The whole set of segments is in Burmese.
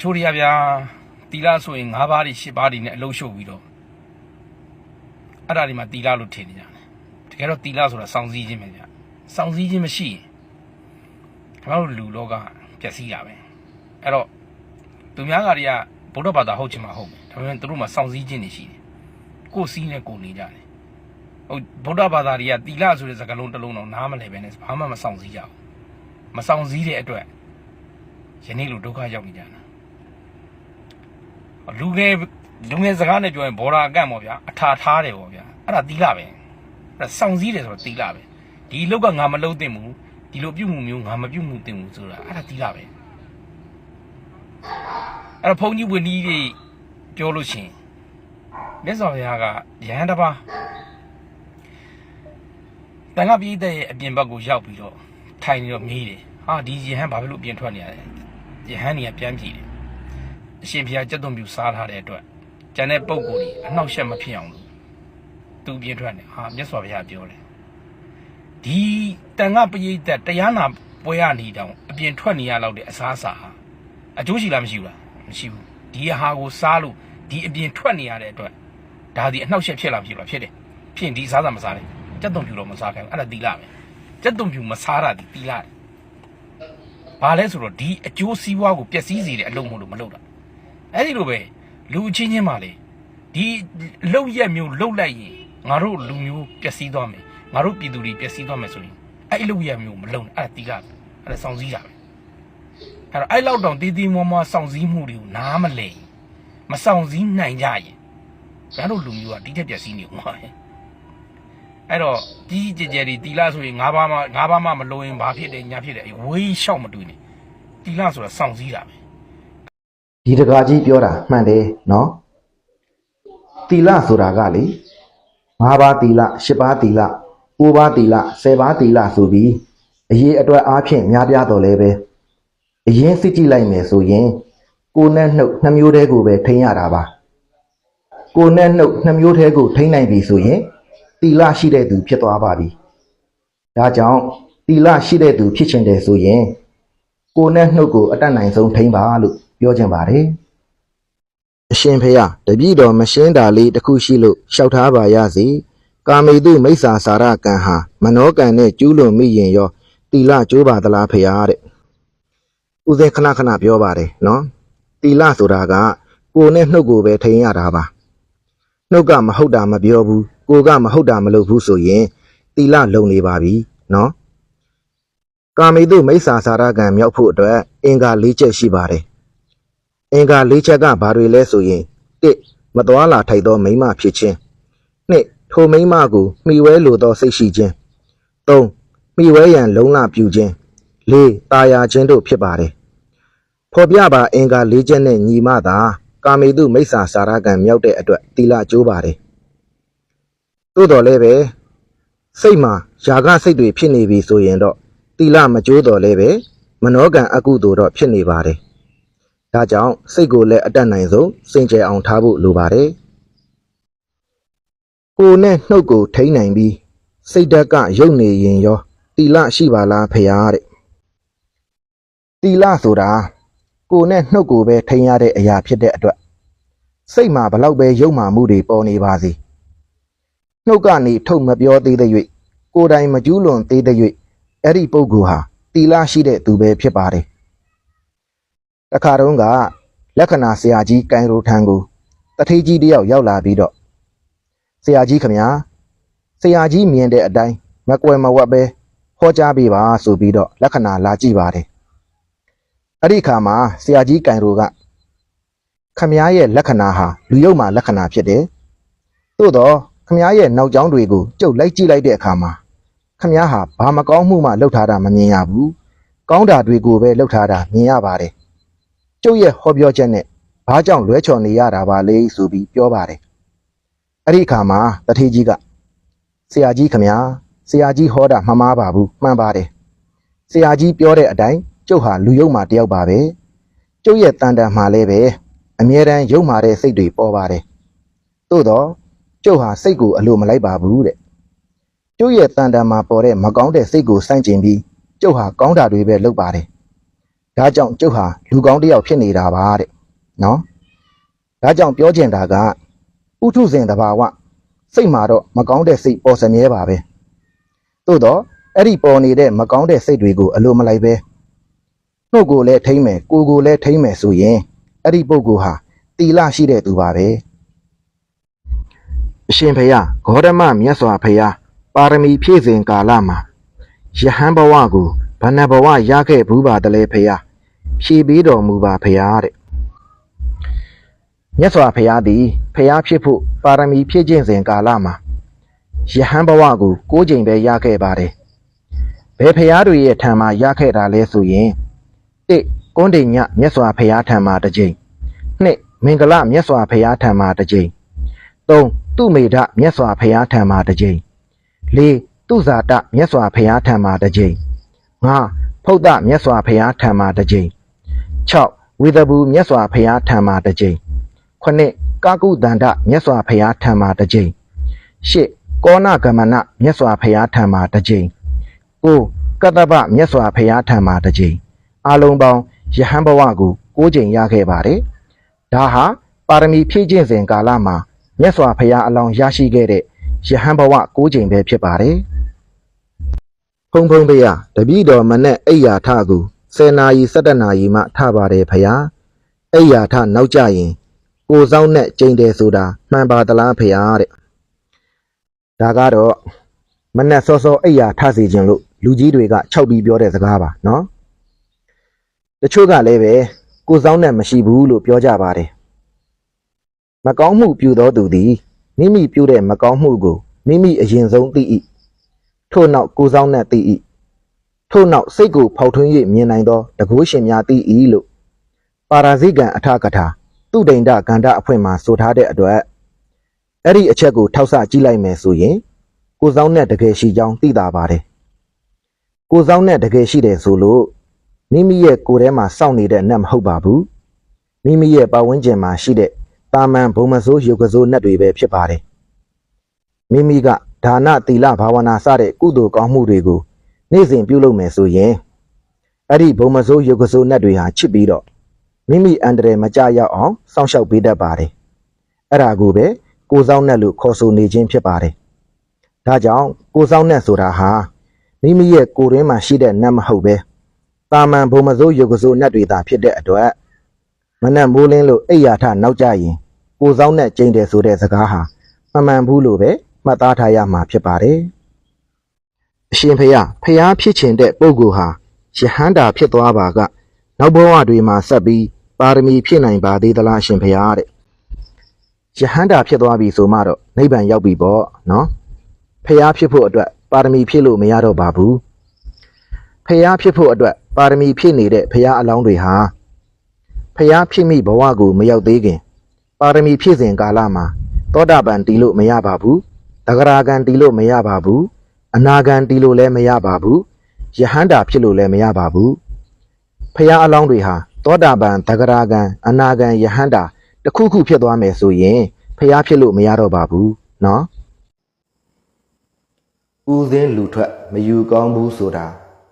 ချိုးရရဗျာတီလာဆိုရင်၅ပါးတွေ၈ပါးတွေနဲ့အလုံးရှုပ်ပြီးတော့အဲ့ဒါတွေမှတီလာလို့ထင်နေကြတယ်တကယ်တော့တီလာဆိုတာစောင့်စည်းခြင်းပဲဗျစောင့်စည်းခြင်းမရှိရင်ကျွန်တော်တို့လူလောကပျက်စီးတာပဲအဲ့တော့သူများကတွေကဗုဒ္ဓဘာသာဟုတ်ချင်မှဟုတ်မယ်ဒါပေမဲ့သူတို့မှစောင့်စည်းခြင်းတွေရှိတယ်ကိုယ်စည်းနဲ့ကိုယ်နေကြတယ်ဟုတ်ဗုဒ္ဓဘာသာတွေကတီလာဆိုတဲ့စကားလုံးတစ်လုံးတော့နားမလည်ပဲနဲ့ဘာမှမစောင့်စည်းကြဘူးမစောင့်စည်းတဲ့အတွက် ယနေ့လိုဒုက္ခရောက်နေကြတာလူငယ်လူငယ်စကားနဲ့ပြောရင်ဘော်ဒါအကန့်ပေါ့ဗျာအထာထားတယ်ပေါ့ဗျာအဲ့ဒါတီးလာပဲအဲ့ဒါစောင့်စည်းတယ်ဆိုတော့တီးလာပဲဒီလောက်ကငါမလုံးသင့်ဘူးဒီလိုပြုတ်မှုမျိုးငါမပြုတ်မှုသင့်ဘူးဆိုတာအဲ့ဒါတီးလာပဲအဲ့တော့ဘုန်းကြီးဝန်ကြီးတွေပြောလို့ရှိရင်မြတ်စွာဘုရားကယဟန်တစ်ပါးတန်ခါပြည်တဲ့ရဲ့အပြင်ဘက်ကိုရောက်ပြီးတော့ထိုင်နေတော့မေးတယ်ဟာဒီယဟန်ဘာဖြစ်လို့အပြင်ထွက်နေရလဲ ယဟန်ကြီးကပြန်ပြေးတယ်အရှင်ဘုရားကြက်သွန်ပြူစားထားတဲ့အတွက်ကျန်တဲ့ပုံကိုယ်ကြီးအနှောက်အယှက်မဖြစ်အောင်လို့သူပြင်းထွက်တယ်ဟာမြတ်စွာဘုရားပြောတယ်ဒီတန်ခပရိသတ်တရားနာပွဲရနေတောင်အပြင်ထွက်နေရလောက်တဲ့အစားအစာဟာအကျိုးရှိလားမရှိဘူးလားမရှိဘူးဒီဟာကိုစားလို့ဒီအပြင်ထွက်နေရတဲ့အတွက်ဒါဒီအနှောက်အယှက်ဖြစ်လာဖြစ်လားဖြစ်တယ်ဖြစ်ရင်ဒီစားစာမစားနဲ့ကြက်သွန်ပြူတော့မစားခိုင်းဘူးအဲ့ဒါတီလာပဲကြက်သွန်ပြူမစားတာဒီတီလာတယ် ဘာလဲဆိုတော့ဒီအကျိုးစီးပွားကိုပျက်စီးစေတဲ့အလုံးမလို့မလုပ်တာအဲ့ဒီလိုပဲလူအချင်းချင်းပါလေဒီလုံရက်မျိုးလှုပ်လိုက်ရင်ငါတို့လူမျိုးပျက်စီးသွားမယ်ငါတို့ပြည်သူတွေပျက်စီးသွားမယ်ဆိုရင်အဲ့ဒီလုံရက်မျိုးမလုံနဲ့အဲ့ဒါတီးကအဲ့ဒါစောင့်စည်းတာပဲအဲ့တော့အဲ့လောက်တောင်တီးတီးမွားမွားစောင့်စည်းမှုတွေကိုနားမလဲမစောင့်စည်းနိုင်ကြရင်ငါတို့လူမျိုးကဒီတက်ပျက်စီးနေဦးမှာပဲ အဲ့တော့ကြီးကြီးကျယ်ကျယ်ဒီတီလာဆိုရင်၅ပါးမှ၅ပါးမှမလုံရင်ဘာဖြစ်တယ်ညာဖြစ်တယ်ဝေးလျှောက်မတွေ့နဲ့တီလာဆိုတာစောင့်စည်းတာပဲဒီတကာကြီးပြောတာမှန်တယ်နော်တီလဆိုတာကလေ၅ပါးတီလ၈ပါးတီလ၉ပါးတီလ၁၀ပါးတီလဆိုပြီးအရေးအတွက်အားဖြင့်များပြားတော်လဲပဲအရင်စစ်ကြည့်လိုက်မယ်ဆိုရင်ကိုယ်နဲ့နှုတ်နှမျိုးတည်းကိုပဲထိန်းရတာပါကိုယ်နဲ့နှုတ်နှမျိုးတည်းကိုထိန်းနိုင်ပြီဆိုရင် တီလရှိတဲ့သူဖြစ်သွားပါပြီဒါကြောင့်တီလရှိတဲ့သူဖြစ်ချင်တယ်ဆိုရင်ကိုယ်နဲ့နှုတ်ကိုအတတ်နိုင်ဆုံးထိန်းပါလို့ပြောချင်ပါတယ်အရှင်ဖေယတပည့်တော်မရှင်းတာလေးတစ်ခုရှိလို့လျှောက်ထားပါရစေကာမေတုမိစ္ဆာစာရကံဟာမနောကံနဲ့ကျူးလွန်မိရင်ရောတီလကျိုးပါသလားဖေယတဲ့ဦးစင်ခဏခဏပြောပါတယ်နော်တီလဆိုတာကကိုယ်နဲ့နှုတ်ကိုပဲထိန်းရတာပါနှုတ်ကမဟုတ်တာမပြောဘူး ကိုယ်ကမဟုတ်တာမလုပ်ဘူးဆိုရင်တီလလုံနေပါပြီနော်ကာမေတုမိစ္ဆာစာရကံမြောက်ဖို့အတွက်အင်္ဂါ၄ချက်ရှိပါတယ်။အင်္ဂါ၄ချက်ကဘာတွေလဲဆိုရင်၁မတော်လာထိုက်သောမိန်းမဖြစ်ခြင်း၂ထိုမိန်းမကိုမှီဝဲလိုသောစိတ်ရှိခြင်း၃မှီဝဲရန်လုံလပြုခြင်း၄တာယာခြင်းတို့ဖြစ်ပါတယ်။ဖော်ပြပါအင်္ဂါ၄ချက်နဲ့ညီမသာကာမေတုမိစ္ဆာစာရကံမြောက်တဲ့အတွက်သီလကျိုးပါတယ်။ သို့တော်လည်းပဲစိတ်မှာຢာကစိတ်တွေဖြစ်နေပြီဆိုရင်တော့တီလမကြိုးတော်လဲပဲမနောကံအကုသိုလ်တော့ဖြစ်နေပါတယ်။ဒါကြောင့်စိတ်ကိုလည်းအတတ်နိုင်ဆုံးစင်ကြယ်အောင်ထားဖို့လိုပါတယ်။ကိုယ်နဲ့နှုတ်ကိုထိန်းနိုင်ပြီးစိတ်ဓာတ်ကယုတ်နေရင်ရောတီလရှိပါလားဖရာတဲ့။တီလဆိုတာကိုယ်နဲ့နှုတ်ကိုပဲထိန်းရတဲ့အရာဖြစ်တဲ့အတွက်စိတ်မှာဘလောက်ပဲယုတ်မာမှုတွေပေါ်နေပါစေ။ နှုတ်ကနေထုတ်မပြောသေးတဲ့၍ကိုယ်တိုင်မကျူးလွန်သေးတဲ့၍အဲ့ဒီပုဂ္ဂိုလ်ဟာတီလာရှိတဲ့သူပဲဖြစ်ပါတယ်။တခါတုန်းကလက္ခဏာဆရာကြီးကိုင်ရိုထံကိုတထေးကြီးတယောက်ရောက်လာပြီးတော့ဆရာကြီးခမညာဆရာကြီးမြင်တဲ့အတိုင်းမကွယ်မဝတ်ပဲဟောကြားပေးပါဆိုပြီးတော့လက္ခဏာလာကြည့်ပါတယ်။အဲ့ဒီအခါမှာဆရာကြီးကိုင်ရိုကခမညာရဲ့လက္ခဏာဟာလူယုံမာလက္ခဏာဖြစ်တယ်။သို့တော့ ခမညာရဲ့နောက်ကျောင်းတွေကိုကြုတ်လိုက်ကြည့်လိုက်တဲ့အခါမှာခမည်းဟာဘာမကောင်းမှုမှလှုပ်ထားတာမမြင်ရဘူး။ကောင်းတာတွေကိုပဲလှုပ်ထားတာမြင်ရပါတယ်။ကျုပ်ရဲ့ဟောပြောချက်နဲ့ဘာကြောင့်လွဲချော်နေရတာပါလဲဆိုပြီးပြောပါတယ်။အဲ့ဒီအခါမှာတထေးကြီးကဆရာကြီးခမည်းဆရာကြီးဟောတာမမှားပါဘူးမှန်ပါတယ်။ဆရာကြီးပြောတဲ့အတိုင်းကျုပ်ဟာလူယုံမာတယောက်ပါပဲ။ကျုပ်ရဲ့တန်တန်မှာလည်းပဲအမြဲတမ်းယုံမာတဲ့စိတ်တွေပေါ်ပါတယ်။သို့တော့ ကျုပ်ဟာစိတ်ကိုအလိုမလိုက်ပါဘူးတဲ့ကျုပ်ရဲ့တန်တန်မှာပေါ်တဲ့မကောင်းတဲ့စိတ်ကိုစိုင့်ကျင်ပြီးကျုပ်ဟာကောင်းတာတွေပဲလုပ်ပါတယ်ဒါကြောင့်ကျုပ်ဟာလူကောင်းတစ်ယောက်ဖြစ်နေတာပါတဲ့နော်ဒါကြောင့်ပြောချင်တာကဥထုဇဉ်တဘာဝစိတ်မှာတော့မကောင်းတဲ့စိတ်ပေါ်စမြဲပါပဲသို့တော့အဲ့ဒီပေါ်နေတဲ့မကောင်းတဲ့စိတ်တွေကိုအလိုမလိုက်ပဲနှုတ်ကိုလည်းထိမ့်မယ်ကိုယ်ကိုလည်းထိမ့်မယ်ဆိုရင်အဲ့ဒီပုဂ္ဂိုလ်ဟာတီလရှိတဲ့သူပါပဲ အရှင်ဖေယဂေါတမမြတ်စွာဘုရားပါရမီဖြည့်စဉ်ကာလမှာယဟန်ဘဝကိုဘဏ္ဍဘဝရခဲ့ဘူးပါတလဲဖေယဖြည့်ပေးတော်မူပါဖေယတဲ့မြတ်စွာဘုရားသည်ဖျားဖြစ်ဖို့ပါရမီဖြည့်ခြင်းစဉ်ကာလမှာယဟန်ဘဝကို၉ချိန်ပဲရခဲ့ပါတယ်ဘယ်ဖျားတွေရဲ့ထံမှာရခဲ့တာလဲဆိုရင်၁ကွန်းတိန်ညမြတ်စွာဘုရားထံမှာတစ်ချိန်၂မင်္ဂလမြတ်စွာဘုရားထံမှာတစ်ချိန်၃ သူမေဒမြတ်စွာဘုရားထံမှာတစ်ချိန်၄သူဇာတမြတ်စွာဘုရားထံမှာတစ်ချိန်၅ဖုဒ္ဒမြတ်စွာဘုရားထံမှာတစ်ချိန်၆ဝေဒဘူးမြတ်စွာဘုရားထံမှာတစ်ချိန်ခုနှစ်ကာကုတန္တမြတ်စွာဘုရားထံမှာတစ်ချိန်ရှစ်ကောဏဂမနမြတ်စွာဘုရားထံမှာတစ်ချိန်ကိုကတ္တပမြတ်စွာဘုရားထံမှာတစ်ချိန်အလုံးပေါင်းယဟန်ဘဝကို၉ချိန်ရခဲ့ပါတယ်ဒါဟာပါရမီဖြည့်ခြင်းစဉ်ကာလမှာ မြတ်စွာဘုရားအလောင်းရရှိခဲ့တဲ့ယဟန်ဘဝ၉ချိန်ပဲဖြစ်ပါတယ်ဖုံဖုံဖေယတပည့်တော်မနဲ့အိယာထကို10နာရီ17နာရီမှထပါတယ်ဖယားအိယာထနောက်ကြရင်ကိုစောင်းနဲ့ကျိန်တယ်ဆိုတာမှန်ပါသလားဖေဟာတဲ့ဒါကတော့မနဲ့စောစောအိယာထစီခြင်းလို့လူကြီးတွေက၆ပြီးပြောတဲ့စကားပါနော်တချို့ကလည်းပဲကိုစောင်းနဲ့မရှိဘူးလို့ပြောကြပါတယ် မကောင်းမှုပြုသောသူသည်မိမိပြုတဲ့မကောင်းမှုကိုမိမိအရင်ဆုံးသိ၏ထို့နောက်ကိုစောင်းနဲ့သိ၏ထို့နောက်စိတ်ကိုဖောက်ထွင်း၍မြင်နိုင်သောတကုရှင်များသိ၏လို့ပါရာဇိကံအထကထာသူဒိန္ဒကန္တအဖွင့်မှာဆိုထားတဲ့အတွက်အဲ့ဒီအချက်ကိုထောက်ဆကြည့်လိုက်မယ်ဆိုရင်ကိုစောင်းနဲ့တကယ်ရှိကြောင်းသိတာပါတယ်ကိုစောင်းနဲ့တကယ်ရှိတယ်ဆိုလို့မိမိရဲ့ကိုယ်ထဲမှာစောင့်နေတဲ့နတ်မဟုတ်ပါဘူးမိမိရဲ့ပတ်ဝန်းကျင်မှာရှိတဲ့ တာမန်ဘုံမစိုးယုတ်ကစိုးနတ်တွေပဲဖြစ်ပါတယ်မိမိကဒါနသီလဘာဝနာစတဲ့ကုသိုလ်ကောင်းမှုတွေကိုနေ့စဉ်ပြုလုပ်မယ်ဆိုရင်အဲ့ဒီဘုံမစိုးယုတ်ကစိုးနတ်တွေဟာချစ်ပြီးတော့မိမိအန္တရာယ်မကြရောက်အောင်စောင့်ရှောက်ပေးတတ်ပါတယ်အဲ့ဒါကိုပဲကိုစောင်းနဲ့လို့ခေါ်ဆိုနေခြင်းဖြစ်ပါတယ်ဒါကြောင့်ကိုစောင်းနဲ့ဆိုတာဟာမိမိရဲ့ကိုယ်ရင်းမှာရှိတဲ့နတ်မဟုတ်ပဲတာမန်ဘုံမစိုးယုတ်ကစိုးနတ်တွေသာဖြစ်တဲ့အတွက် မနဲ့မိုးလင်းလို့အိယာထနောက်ကြရင်ကိုစောင်းနဲ့ကျိန်တယ်ဆိုတဲ့စကားဟာမမှန်ဘူးလို့ပဲမှတ်သားထားရမှာဖြစ်ပါတယ်အရှင်ဖေယဖျားဖြစ်ခြင်းတဲ့ပုဂ္ဂိုလ်ဟာယဟန္တာဖြစ်သွားပါကနောက်ဘဝတွေမှာဆက်ပြီးပါရမီဖြည့်နိုင်ပါသေးသလားရှင်ဖျားတဲ့ယဟန္တာဖြစ်သွားပြီဆိုမှတော့နိဗ္ဗာန်ရောက်ပြီပေါ့နော်ဖျားဖြစ်ဖို့အတွက်ပါရမီဖြည့်လို့မရတော့ပါဘူးဖျားဖြစ်ဖို့အတွက်ပါရမီဖြည့်နေတဲ့ဖျားအလောင်းတွေဟာ ဖျားဖြစ်မိဘဝကိုမရောက်သေးခင် ပါရမီဖြည့်စဉ်ကာလမှာသောတာပန်တီလို့မရပါဘူးတဂရာဂံတီလို့မရပါဘူးအနာဂံတီလို့လည်းမရပါဘူးယဟန္တာဖြစ်လို့လည်းမရပါဘူးဖျားအလောင်းတွေဟာသောတာပန်တဂရာဂံအနာဂံယဟန္တာတစ်ခုခုဖြစ်သွားမယ်ဆိုရင်ဖျားဖြစ်လို့မရတော့ပါဘူးနော်ဦးစင်းလူထွက်မယူကောင်းဘူးဆိုတာ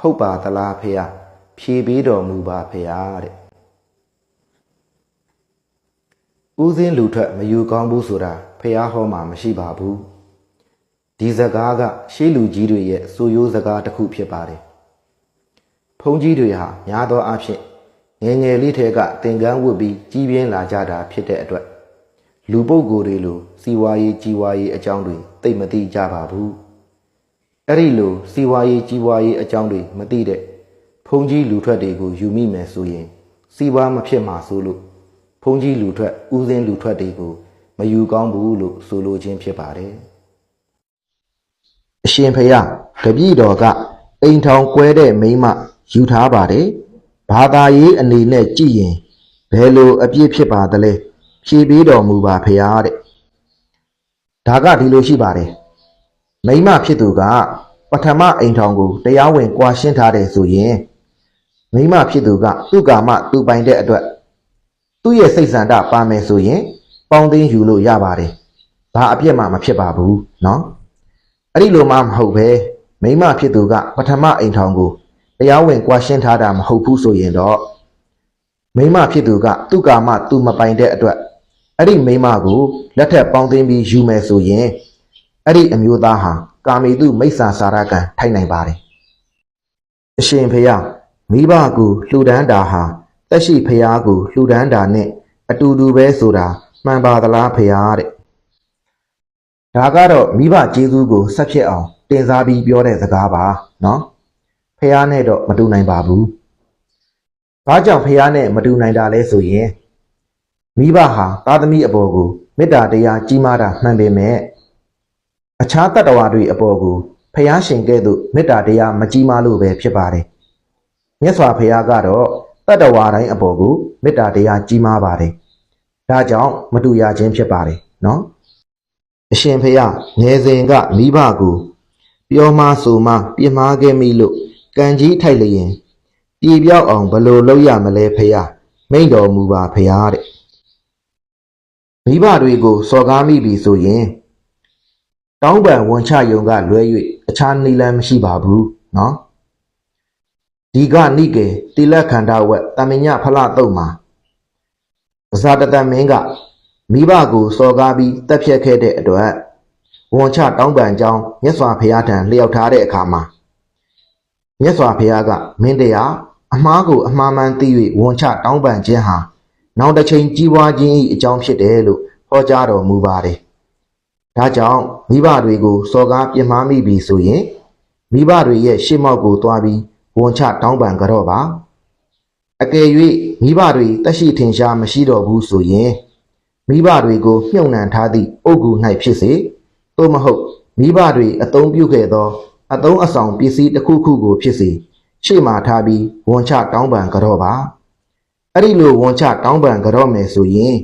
ဟုတ်ပါသလားဖျားဖြေပေးတော်မူပါဖျားတဲ့ ဦးစင်းလူထွက်မယူကောင်းဘူးဆိုတာဖျားဟောမှာမရှိပါဘူးဒီစကားကရှေးလူကြီးတွေရဲ့စိုးရိုးစကားတစ်ခုဖြစ်ပါတယ်ဘုန်းကြီးတွေဟာများသောအားဖြင့်ငယ်ငယ်လေးထဲကသင်္ကန်းဝတ်ပြီးကြီးပြင်းလာကြတာဖြစ်တဲ့အတွက်လူပုဂ္ဂိုလ်တွေလိုစီဝါရေးကြီးဝါရေးအကြောင်းတွေသိမသိကြပါဘူးအဲ့ဒီလိုစီဝါရေးကြီးဝါရေးအကြောင်းတွေမသိတဲ့ဘုန်းကြီးလူထွက်တွေကိုယူမိမယ်ဆိုရင်စီဝါမဖြစ်မှာဆိုလို့ ဘုန်းကြီးလူထွက်ဦးစင်းလူထွက်တွေကိုမယူကောင်းဘူးလို့ဆိုလိုခြင်းဖြစ်ပါတယ်အရှင်ဖျားတပည့်တော်ကအိမ်ထောင်ကွဲတဲ့မိန်းမယူထားပါတယ်ဘာသာရေးအနေနဲ့ကြည့်ရင်ဘယ်လိုအပြစ်ဖြစ်ပါသလဲဖြေပေးတော်မူပါဖျားတဲ့ဒါကဒီလိုရှိပါတယ်မိန်းမဖြစ်သူကပထမအိမ်ထောင်ကိုတရားဝင်ကွာရှင်းထားတယ်ဆိုရင်မိန်းမဖြစ်သူကသူ့ကာမသူ့ပိုင်တဲ့အတွက် သူ့ရဲ့စိတ်ဆန္ဒပါမယ်ဆိုရင် ပေါင်းသိမ်းယူလို့ရပါတယ်။ဘာအပြစ်မှမဖြစ်ပါဘူးနော်။အဲ့ဒီလိုမှမဟုတ်ပဲမိမဖြစ်သူကပထမအိမ်ထောင်ကိုတရားဝင်ကွာရှင်းထားတာမဟုတ်ဘူးဆိုရင်တော့မိမဖြစ်သူကသူ့ကာမသူမပိုင်တဲ့အတွက်အဲ့ဒီမိမကိုလက်ထက်ပေါင်းသိမ်းပြီးယူမယ်ဆိုရင်အဲ့ဒီအမျိုးသားဟာကာမေတုမိစ္ဆာစာရကံထိုက်နိုင်ပါတယ်။အရှင်ဖေယမိဘကိုလှူဒန်းတာဟာ တက်ရှိဖျားကိုလှူဒန်းတာနဲ့အတူတူပဲဆိုတာမှန်ပါသလားဖျားတဲ့ဒါကတော့မိဘကျေးဇူးကိုဆက်ဖြစ်အောင်တင်စားပြီးပြောတဲ့စကားပါနော်ဖះနဲ့တော့မတူနိုင်ပါဘူး။ဘာကြောင့်ဖះနဲ့မတူနိုင်တာလဲဆိုရင်မိဘဟာသားသမီးအပေါ်ကိုမေတ္တာတရားကြီးမားတာမှန်ပေမဲ့အခြားတတ္တဝါတွေအပေါ်ကိုဖះရှင်ကဲ့သို့မေတ္တာတရားမကြီးမားလို့ပဲဖြစ်ပါတယ်။မြတ်စွာဘုရားကတော့ တတ္တဝါတိုင်းအပေါ်ကိုမေတ္တာတရားကြီးမားပါတယ်။ဒါကြောင့်မတူရခြင်းဖြစ်ပါတယ်နော်။အရှင်ဖေယငယ်စဉ်ကမိဘကိုပြောမဆိုမပြစ်မှားခဲ့မိလို့ကံကြီးထိုက်လျင်ပြေပြောက်အောင်ဘယ်လိုလုပ်ရမလဲဖေယမိန့်တော်မူပါဖေယတဲ့မိဘတွေကိုစော်ကားမိပြီဆိုရင်တောင်းပန်ဝန်ချယုံကလွဲ၍အခြားနည်းလမ်းမရှိပါဘူးနော် ဒီကနိကေတိလခန္ဓာဝက်တမညဖလတုတ်မှာပဇာတတမင်းကမိဘကိုစော်ကားပြီးတက်ဖြတ်ခဲ့တဲ့အတွက်ဝန်ချတောင်းပန်ကြောင်းမြတ်စွာဘုရားထံလျှောက်ထားတဲ့အခါမှာမြတ်စွာဘုရားကမင်းတရားအမှားကိုအမှားမှန်သိ၍ဝန်ချတောင်းပန်ခြင်းဟာနောက်တစ်ချိန်ကြီးပွားခြင်း၏အကြောင်းဖြစ်တယ်လို့ဟောကြားတော်မူပါတယ်။ဒါကြောင့်မိဘတွေကိုစော်ကားပြစ်မှားမိပြီဆိုရင်မိဘတွေရဲ့ရှေ့မောက်ကိုတွားပြီး ဝန်ချတောင်းပန်ကြတော့ပါ။အကယ်၍မိဘတွေတက်ရှိထင်ရှားမရှိတော့ဘူးဆိုရင်မိဘတွေကိုမြုံနှံထားသည့်အုတ်ဂူ၌ဖြစ်စေသို့မဟုတ်မိဘတွေအသုံးပြုခဲ့သောအသုံးအဆောင်ပစ္စည်းတစ်ခုခုကိုဖြစ်စေရှေ့မှထားပြီးဝန်ချတောင်းပန်ကြတော့ပါအဲ့ဒီလိုဝန်ချတောင်းပန်ကြတော့မယ်ဆိုရင်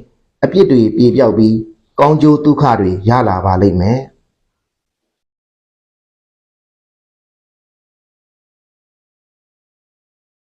အပြစ်တွေပြေပြောက်ပြီးကောင်းကျိုးဒုက္ခတွေရလာပါလိမ့်မယ်